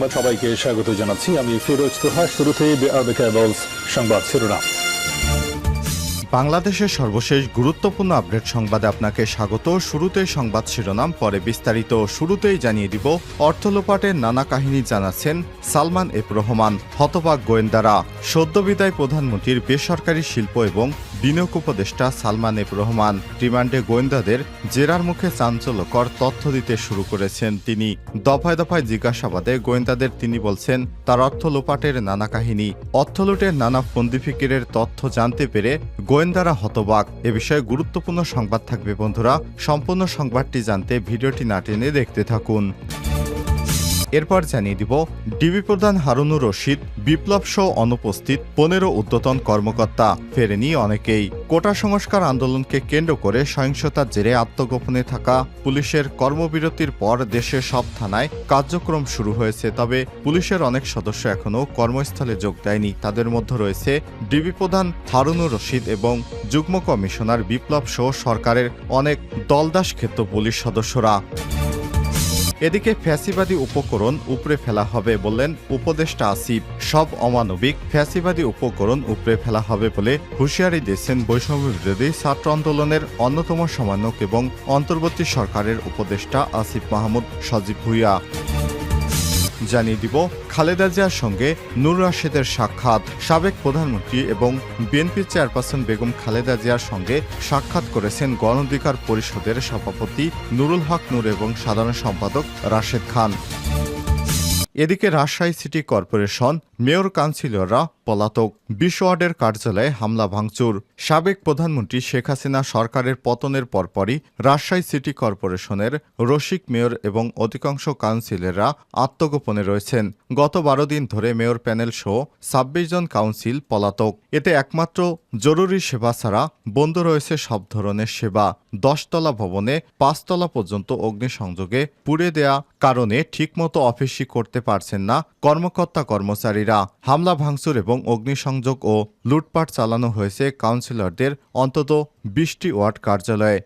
সংবাদ সবাইকে স্বাগত জানাচ্ছি। আমি ফিরোজ তোহা কেবলস সংবাদ শিরোনাম। বাংলাদেশের সর্বশেষ গুরুত্বপূর্ণ আপডেট সংবাদে আপনাকে স্বাগত। শুরুতেই সংবাদ শিরোনাম, পরে বিস্তারিত শুরুতেই জানিয়ে দিব অর্থলোপাটের নানা কাহিনী জানাচ্ছেন সালমান এফ রহমান, হতবাক গোয়েন্দারা। সদ্যবিদায় প্রধানমন্ত্রীর বেসরকারি শিল্প এবং বিনিয়োগ উপদেষ্টা সালমান এফ রহমান রিমান্ডে গোয়েন্দাদের জেরার মুখে চাঞ্চল্যকর তথ্য দিতে শুরু করেছেন তিনি। দফায় দফায় জিজ্ঞাসাবাদে গোয়েন্দাদের তিনি বলছেন, তার অর্থ লোপাটের নানা কাহিনী অর্থলুটের নানা ফন্দিফিকিরের তথ্য জানতে পেরে গোয়েন্দারা হতবাক। এ বিষয়ে গুরুত্বপূর্ণ সংবাদ থাকবে বন্ধুরা। সম্পূর্ণ সংবাদটি জানতে ভিডিওটি না টেনে দেখতে থাকুন। এরপর জানিয়ে দিব, ডিবি প্রধান হারুনুর রশিদ, বিপ্লব সহ অনুপস্থিত পনেরো উদ্যতন কর্মকর্তা। ফেরেনি অনেকেই কোটা সংস্কার আন্দোলনকে কেন্দ্র করে সহিংসতার জেরে আত্মগোপনে থাকা পুলিশের কর্মবিরতির পর দেশের সব থানায় কার্যক্রম শুরু হয়েছে, তবে পুলিশের অনেক সদস্য এখনও কর্মস্থলে যোগ দেয়নি। তাদের মধ্যে রয়েছে ডিবি প্রধান হারুনুর রশিদ এবং যুগ্ম কমিশনার বিপ্লব সহ সরকারের অনেক দলদাস ক্ষেত্র পুলিশ সদস্যরা। এদিকে ফ্যাসিবাদী উপকরণ উপরে ফেলা হবে বললেন উপদেষ্টা আসিফ। সব অমানবিক, ফ্যাসিবাদী উপকরণ উপরে ফেলা হবে বলে হুঁশিয়ারি দিয়েছেন বৈষম্য বিরোধী ছাত্র আন্দোলনের অন্যতম সমন্বয়ক এবং অন্তর্বর্তী সরকারের উপদেষ্টা আসিফ মাহমুদ সজীব ভুইয়া। জানিয়ে দিব খালেদা জিয়ার সঙ্গে নুর রাশেদের সাক্ষাৎ। সাবেক প্রধানমন্ত্রী এবং বিএনপির চেয়ারপারসন বেগম খালেদা জিয়ার সঙ্গে সাক্ষাৎ করেছেন গণ অধিকার পরিষদের সভাপতি নুরুল হক নূর এবং সাধারণ সম্পাদক রাশেদ খান। এদিকে রাজশাহী সিটি কর্পোরেশন মেয়র কাউন্সিলররা পলাতক বিশ ওয়ার্ডের কার্যালয়ে হামলা, ভাঙচুর। সাবেক প্রধানমন্ত্রী শেখ হাসিনা সরকারের পতনের পরপরই রাজশাহী সিটি কর্পোরেশনের রসিক মেয়র এবং অধিকাংশ কাউন্সিলররা আত্মগোপনে রয়েছেন। গত বারো দিন ধরে মেয়র প্যানেল সহ ছাব্বিশ জন কাউন্সিল পলাতক। এতে একমাত্র জরুরি সেবা ছাড়া বন্ধ রয়েছে সব ধরনের সেবা। দশতলা ভবনে পাঁচতলা পর্যন্ত অগ্নিসংযোগে পুড়ে দেয়া কারণে ঠিকমতো অফিসই করতে পারছেন না কর্মকর্তা কর্মচারীরা। হামলা, ভাঙচুর এবং অগ্নিসংযোগ ও লুটপাট চালানো হয়েছে কাউন্সিলরদের অন্তত বিশটি ওয়ার্ড কার্যালয়ে।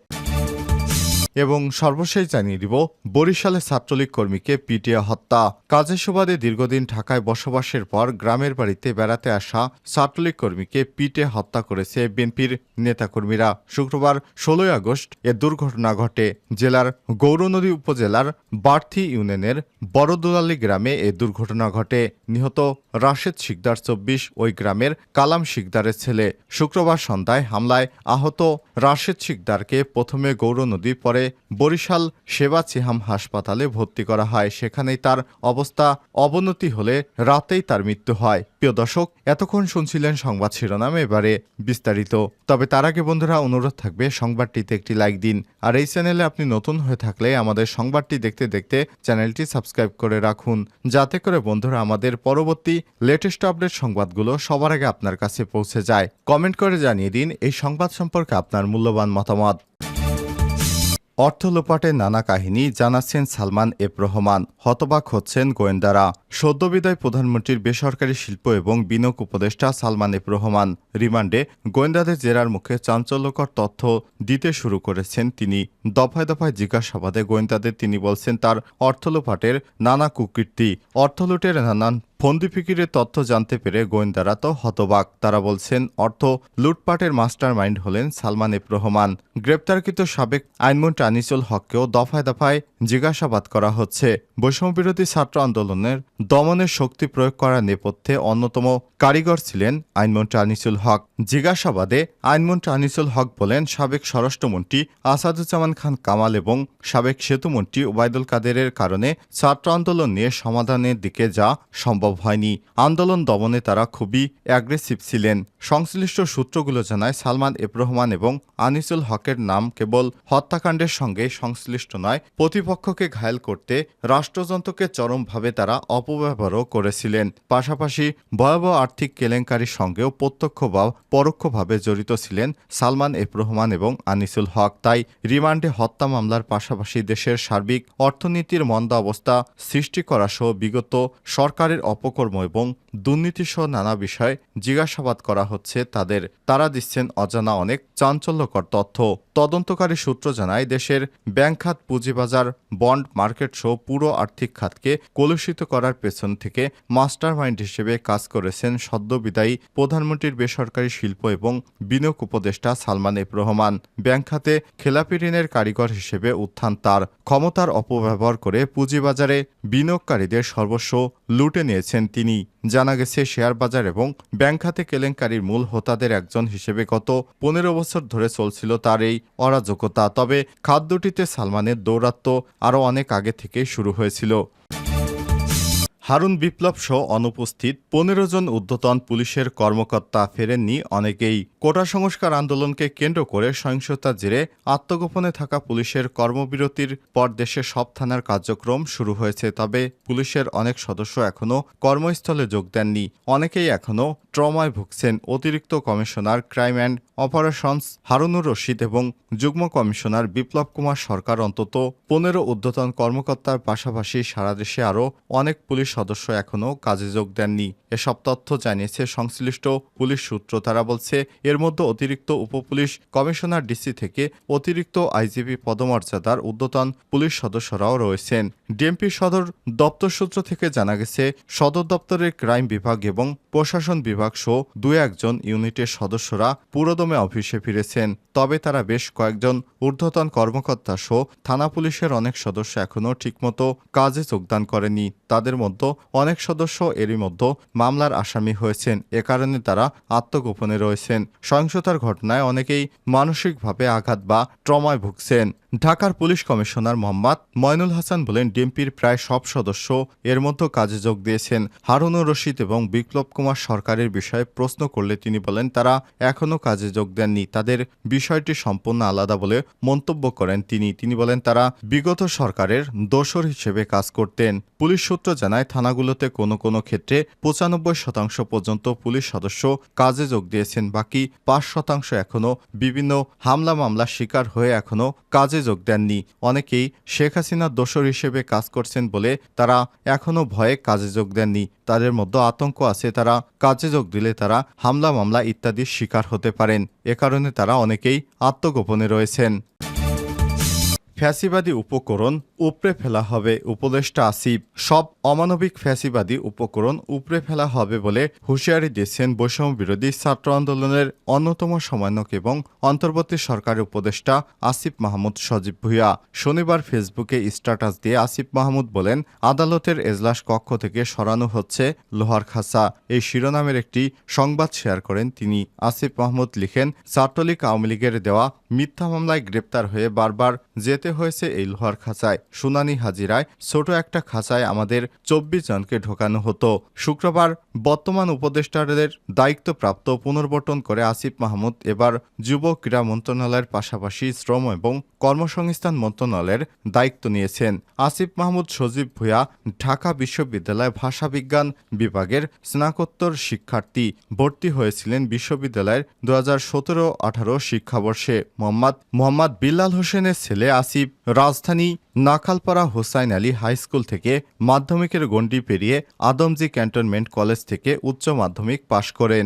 এবং সর্বশেষ জানিয়ে দিব, বরিশালে ছাত্রলীগ কর্মীকে পিটিয়ে হত্যা। কাজের সুবাদে দীর্ঘদিন ঢাকায় বসবাসের পর গ্রামের বাড়িতে বেড়াতে আসা ছাত্রলীগ কর্মীকে পিটে হত্যা করেছে বিএনপির নেতাকর্মীরা। শুক্রবার ষোলোই আগস্ট এ দুর্ঘটনা ঘটে। জেলার গৌরনদী উপজেলার বার্থি ইউনিয়নের বড়দুলালি গ্রামে এ দুর্ঘটনা ঘটে। নিহত রাশেদ শিকদার চব্বিশ, ওই গ্রামের কালাম শিকদারের ছেলে। শুক্রবার সন্ধ্যায় হামলায় আহত রাশেদ শিকদারকে প্রথমে গৌরনদী পরে বরিশাল সেবা চিহাম হাসপাতালে ভর্তি করা হয়। সেখানেই তার অবস্থা অবনতি হলে রাতেই তার মৃত্যু হয়। প্রিয় দর্শক, এতক্ষণ শুনছিলেন সংবাদ শিরোনাম, এবারে বিস্তারিত। তবে তার আগে বন্ধুরা, অনুরোধ থাকবে, সংবাদটিতে একটি লাইক দিন। আর এই চ্যানেলে আপনি নতুন হয়ে থাকলে আমাদের সংবাদটি দেখতে দেখতে চ্যানেলটি সাবস্ক্রাইব করে রাখুন। যাতে করে বন্ধুরা, আমাদের পরবর্তী লেটেস্ট আপডেট সংবাদগুলো সবার আগে আপনার কাছে পৌঁছে যায়। কমেন্ট করে জানিয়ে দিন এই সংবাদ সম্পর্কে আপনার মূল্যবান মতামত। অর্থ লোপাটের নানা কাহিনী জানাচ্ছেন সালমান এফ রহমান। হতবাক হচ্ছেন গোয়েন্দারা। সদ্যবিদায় প্রধানমন্ত্রীর বেসরকারি শিল্প এবং বিনিয়োগ উপদেষ্টা সালমান এফ রহমান। রিমান্ডে গোয়েন্দাদের জেরার মুখে চাঞ্চল্যকর তথ্য দিতে শুরু করেছেন তিনি। দফায় দফায় জিজ্ঞাসাবাদে গোয়েন্দাদের তিনি বলছেন, তার অর্থ লোপাটের নানা কুকীর্তি অর্থলুটের নানান ফন্দি ফিকিরের তথ্য জানতে পেরে গোয়েন্দারা তো হতবাক। তারা বলছেন, অর্থ লুটপাটের মাস্টার মাইন্ড হলেন সালমান এফ রহমান। গ্রেপ্তারকৃত সাবেক আইনমন্ত্রী আনিসুল হককেও দফায় দফায় জিজ্ঞাসাবাদ করা হচ্ছে। বৈষম্যবিরোধী ছাত্র আন্দোলনের দমনের শক্তি প্রয়োগ করার নেপথ্যে অন্যতম কারিগর ছিলেন আইনমন্ত্রী আনিসুল হক। জিজ্ঞাসাবাদে আইনমন্ত্রী আনিসুল হক বলেন, সাবেক স্বরাষ্ট্রমন্ত্রী আসাদুজ্জামান খান কামাল এবং সাবেক সেতুমন্ত্রী ওবায়দুল কাদেরের কারণে ছাত্র আন্দোলন নিয়ে সমাধানের দিকে যা সম্ভব হয়নি। আন্দোলন দমনে তারা খুবই অ্যাগ্রেসিভ ছিলেন। সংশ্লিষ্ট সূত্রগুলো জানায়, সালমান এফ রহমান এবং আনিসুল হকের নাম কেবল হত্যাকাণ্ডের সঙ্গে সংশ্লিষ্ট নয়, প্রতিপক্ষকে ঘায়েল করতে রাষ্ট্রযন্ত্রকে চরমভাবে তারা অপব্যবহারও করেছিলেন। পাশাপাশি ভয়াবহ আর্থিক কেলেঙ্কারির সঙ্গেও প্রত্যক্ষ বা পরোক্ষভাবে জড়িত ছিলেন সালমান এফ রহমান এবং আনিসুল হক। তাই রিমান্ডে হত্যা মামলার পাশাপাশি দেশের সার্বিক অর্থনীতির মন্দা অবস্থা সৃষ্টি করা সহ বিগত সরকারের অপকর্ম এবং দুর্নীতিসহ নানা বিষয়ে জিজ্ঞাসাবাদ করা হচ্ছে তাদের। তারা দিচ্ছেন অজানা অনেক চাঞ্চল্যকর তথ্য। তদন্তকারী সূত্র জানায়, দেশের ব্যাংক খাত পুঁজিবাজার, বন্ড মার্কেট সহ পুরো আর্থিক খাতকে কলুষিত করার পেছন থেকে মাস্টার মাইন্ড হিসেবে কাজ করেছেন সদ্যবিদায়ী প্রধানমন্ত্রীর বেসরকারি শিল্প এবং বিনিয়োগ উপদেষ্টা সালমান এফ রহমান। ব্যাংক খাতে খেলাপি ঋণের কারিগর হিসেবে উত্থান তার। ক্ষমতার অপব্যবহার করে পুঁজিবাজারে বিনিয়োগকারীদের সর্বস্ব লুটে নিয়েছেন তিনি। জানা গেছে শেয়ার বাজার এবং ব্যাংক খাতে কেলেঙ্কারির মূল হোতাদের একজন হিসেবে গত পনেরো বছর ধরে চলছিল তার এই অরাজকতা। তবে খাদ্যটিতে সালমানের দৌরাত্ম্য আরও অনেক আগে থেকে শুরু হয়েছিল। হারুন বিপ্লব সহ অনুপস্থিত পনেরো জন ঊর্ধ্বতন পুলিশের কর্মকর্তা ফেরেননি, অনেকেই কোটা সংস্কার আন্দোলনকে কেন্দ্র করে সহিংসতার জেরে আত্মগোপনে থাকা পুলিশের কর্মবিরতির পর দেশে সব থানার কার্যক্রম শুরু হয়েছে, তবে পুলিশের অনেক সদস্য এখনও কর্মস্থলে যোগ দেননি। অনেকেই এখনও ট্রমায় ভুগছেন অতিরিক্ত commissioner crime and operations Harunur Rashid এবং যুগ্ম কমিশনার বিপ্লব কুমার সরকার অন্তত পনেরো ঊর্ধ্বতন কর্মকর্তার পাশাপাশি সারা দেশে আরও অনেক পুলিশ সদস্য এখনও কাজে যোগ দেননি। এসব তথ্য জানিয়েছে সংশ্লিষ্ট পুলিশ সূত্র। তারা বলছে, এর মধ্যে অতিরিক্ত উপপুলিশ কমিশনার ডিসি থেকে অতিরিক্ত আইজিপি পদমর্যাদার ঊর্ধ্বতন পুলিশ সদস্যরাও রয়েছেন। ডিএমপি সদর দপ্তর সূত্র থেকে জানা গেছে, সদর দপ্তরের ক্রাইম বিভাগ এবং প্রশাসন বিভাগ সহ দু একজন ইউনিটের সদস্যরা পুরোদমে অফিসে ফিরেছেন। তবে তারা বেশ কয়েকজন ঊর্ধ্বতন কর্মকর্তা সহ থানা পুলিশের অনেক সদস্য এখনও ঠিকমতো কাজে যোগদান করেনি। তাদের মধ্যে অনেক সদস্য এরই মধ্যে মামলার আসামি হয়েছেন। এ কারণে তারা আত্মগোপনে রয়েছেন। সহিংসতার ঘটনায় অনেকেই মানসিকভাবে আঘাত বা ট্রমায় ভুগছেন। ঢাকার পুলিশ কমিশনার মোহাম্মদ ময়নুল হাসান বলেন, ডিএমপির প্রায় সব সদস্য এর মধ্যে কাজে যোগ দিয়েছেন। হারুনুর রশিদ এবং বিপ্লব কুমার সরকারের বিষয়ে প্রশ্ন করলে তিনি বলেন, তারা এখনও কাজে যোগ দেননি। তাদের বিষয়টি সম্পূর্ণ আলাদা বলে মন্তব্য করেন তিনি। তিনি বলেন, তারা বিগত সরকারের দোসর হিসেবে কাজ করতেন। পুলিশ সূত্র জানায়, থানাগুলোতে কোনো কোনো ক্ষেত্রে পঁচানব্বই শতাংশ পর্যন্ত পুলিশ সদস্য কাজে যোগ দিয়েছেন। বাকি পাঁচ শতাংশ এখনও বিভিন্ন হামলা মামলার শিকার হয়ে এখনও কাজে যোগ দেননি। অনেকেই শেখ হাসিনার দোসর হিসেবে কাজ করছেন বলে তারা এখনও ভয়ে কাজে যোগ দেননি। তাদের মধ্যে আতঙ্ক আছে, তারা কাজে যোগ দিলে তারা হামলা মামলা ইত্যাদির শিকার হতে পারেন। এ কারণে তারা অনেকেই আত্মগোপনে রয়েছেন। ফ্যাসিবাদী উপকরণ উপড়ে ফেলা হবে, উপদেষ্টা আসিফ। সব অমানবিক ফ্যাসিবাদী উপকরণ উপড়ে ফেলা হবে বলে হুঁশিয়ারি দিয়েছেন বৈষম্য বিরোধী ছাত্র আন্দোলনের অন্যতম সমন্বয়ক এবং অন্তর্বর্তী সরকারের উপদেষ্টা আসিফ মাহমুদ সজীব ভুইয়া। শনিবার ফেসবুকে স্ট্যাটাস দিয়ে আসিফ মাহমুদ বলেন, আদালতের এজলাস কক্ষ থেকে সরানো হচ্ছে লোহার খাসা এই শিরোনামের একটি সংবাদ শেয়ার করেন তিনি। আসিফ মাহমুদ লিখেন, ছাত্রলীগ আওয়ামী লীগের দেওয়া মিথ্যা মামলায় গ্রেপ্তার হয়ে বারবার যেতে হয়েছে এই লোহার খাঁচায়। শুনানি হাজিরায় ছোট একটা খাঁচায় আমাদের চব্বিশ জনকে ঢোকানো হতো। শুক্রবার বর্তমান উপদেষ্টাদের দায়িত্বপ্রাপ্ত পুনর্বটন করে আসিফ মাহমুদ এবার যুব ক্রীড়া মন্ত্রণালয়ের পাশাপাশি শ্রম এবং কর্মসংস্থান মন্ত্রণালয়ের দায়িত্ব নিয়েছেন। আসিফ মাহমুদ সজীব ভূয়া ঢাকা বিশ্ববিদ্যালয় ভাষা বিজ্ঞান বিভাগের স্নাতকোত্তর শিক্ষার্থী। ভর্তি হয়েছিলেন বিশ্ববিদ্যালয়ের দু হাজার সতেরো আঠারো শিক্ষাবর্ষে। মোহাম্মদ মোহাম্মদ বিল্লাল হোসেনের ছেলে আসিফ রাজধানী নাখালপাড়া হোসাইন আলী হাইস্কুল থেকে মাধ্যমিকের গণ্ডি পেরিয়ে আদমজি ক্যান্টনমেন্ট কলেজ থেকে উচ্চ মাধ্যমিক পাশ করেন।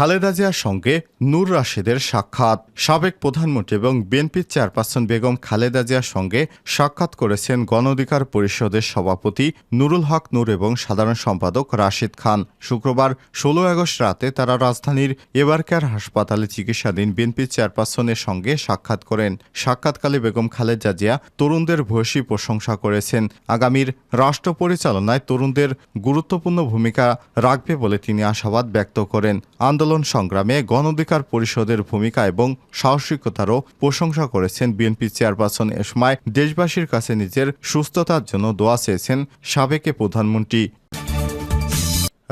খালেদা জিয়ার সঙ্গে নূর রাশেদের সাক্ষাৎ। সাবেক প্রধানমন্ত্রী এবং বিএনপির চেয়ারপারসন বেগম খালেদা জিয়ার সঙ্গে সাক্ষাৎ করেছেন গণ অধিকার পরিষদের সভাপতি নুরুল হক নূর এবং সাধারণ সম্পাদক রাশিদ খান। শুক্রবার ষোলো আগস্ট রাতে তারা রাজধানীর এবারকার হাসপাতালে চিকিৎসাধীন বিএনপির চেয়ারপারসনের সঙ্গে সাক্ষাৎ করেন। সাক্ষাৎকালে বেগম খালেদা জিয়া তরুণদের ভূয়সী প্রশংসা করেছেন। আগামীর রাষ্ট্র পরিচালনায় তরুণদের গুরুত্বপূর্ণ ভূমিকা রাখবে বলে তিনি আশাবাদ ব্যক্ত করেন। আন্দোলন সংগ্রামে গণ অধিকার পরিষদের ভূমিকা এবং সাহসিকতারও প্রশংসা করেছেন বিএনপি চেয়ারপারসন এসময় সময় দেশবাসীর কাছে নিজের সুস্থতার জন্য দোয়া চেয়েছেন সাবেক প্রধানমন্ত্রী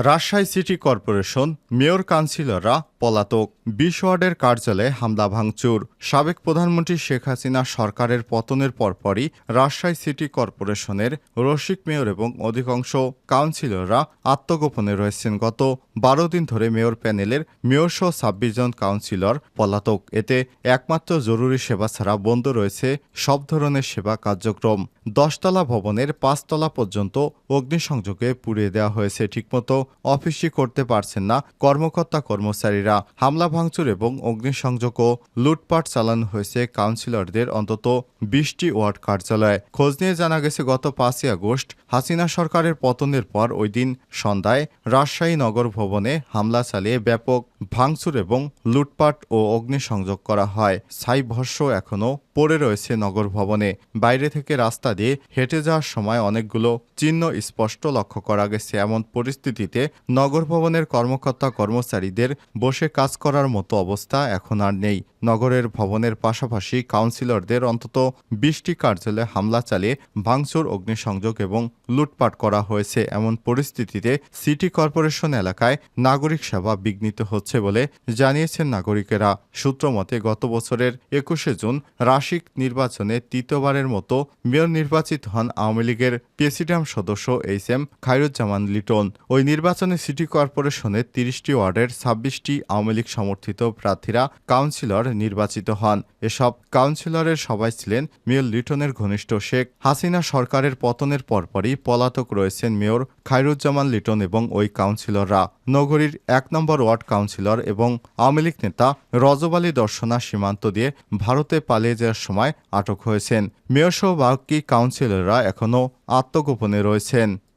রাজশাহী সিটি কর্পোরেশন মেয়র কাউন্সিলররা পলাতক বিশ ওয়ার্ডের কার্যালয়ে হামলা ভাঙচুর। সাবেক প্রধানমন্ত্রী শেখ হাসিনা সরকারের পতনের পরপরই রাজশাহী সিটি কর্পোরেশনের রসিক মেয়র এবং অধিকাংশ কাউন্সিলররা আত্মগোপনে রয়েছেন। গত বারো দিন ধরে মেয়র প্যানেলের মেয়র সহ ছাব্বিশ জন কাউন্সিলর পলাতক। এতে একমাত্র জরুরি সেবা ছাড়া বন্ধ রয়েছে সব ধরনের সেবা কার্যক্রম। দশতলা ভবনের পাঁচতলা পর্যন্ত অগ্নিসংযোগে পুড়িয়ে দেওয়া হয়েছে। ঠিকমতো অফিসই করতে পারছেন না কর্মকর্তা কর্মচারীরা। হামলা, ভাঙচুর এবং অগ্নিসংযোগ ও লুটপাট চালানো হয়েছে কাউন্সিলরদের অন্তত বিশটি ওয়ার্ড কার্যালয়ে। খোঁজ নিয়ে জানা গেছে, গত পাঁচই আগস্ট হাসিনা সরকারের পতনের পর ওই দিন সন্ধ্যায় রাজশাহী নগর ভবনে হামলা চালিয়ে ব্যাপক ভাঙচুর এবং লুটপাট ও অগ্নিসংযোগ করা হয়। ছাই ভস্য এখনও পড়ে রয়েছে নগর ভবনে। বাইরে থেকে রাস্তা দিয়ে হেঁটে যাওয়ার সময় অনেকগুলো চিহ্ন স্পষ্ট লক্ষ্য করা গেছে। এমন পরিস্থিতিতে নগর ভবনের কর্মকর্তা কর্মচারীদের বসে কাজ করার মতো অবস্থা এখন আর নেই। নগরের ভবনের পাশাপাশি কাউন্সিলরদের অন্তত বিশটি কার্যালয়ে হামলা চালিয়ে ভাঙচুর, অগ্নিসংযোগ এবং লুটপাট করা হয়েছে। এমন পরিস্থিতিতে সিটি কর্পোরেশন এলাকায় নাগরিক সেবা বিঘ্নিত হচ্ছে বলে জানিয়েছেন নাগরিকেরা। সূত্রমতে গত বছরের একুশে জুন রাশিক নির্বাচনে তৃতীয়বারের মতো মেয়র নির্বাচিত হন আওয়ামী লীগের প্রেসিডিয়াম সদস্য এইচ এম খায়রুজ্জামান লিটন। ওই নির্বাচনে সিটি কর্পোরেশনের তিরিশটি ওয়ার্ডের ছাব্বিশটি আওয়ামী লীগ সমর্থিত প্রার্থীরা কাউন্সিলর নির্বাচিত হন। এসব কাউন্সিলরের সবাই ছিলেন মেয়র লিটনের ঘনিষ্ঠ শেখ হাসিনা সরকারের পতনের পরপরই পলাতক রয়েছেন মেয়র খায়রুজ্জামান লিটন এবং ওই কাউন্সিলররা। নগরীর এক নম্বর ওয়ার্ড কাউন্সিলর এবং আওয়ামী লীগ নেতা রজব আলী দর্শনা সীমান্ত দিয়ে ভারতে পালিয়ে যাওয়ার সময় আটক হয়েছেন। মেয়রসহ বাকি কাউন্সিলররা এখনও আত্মগোপনে রয়েছেন।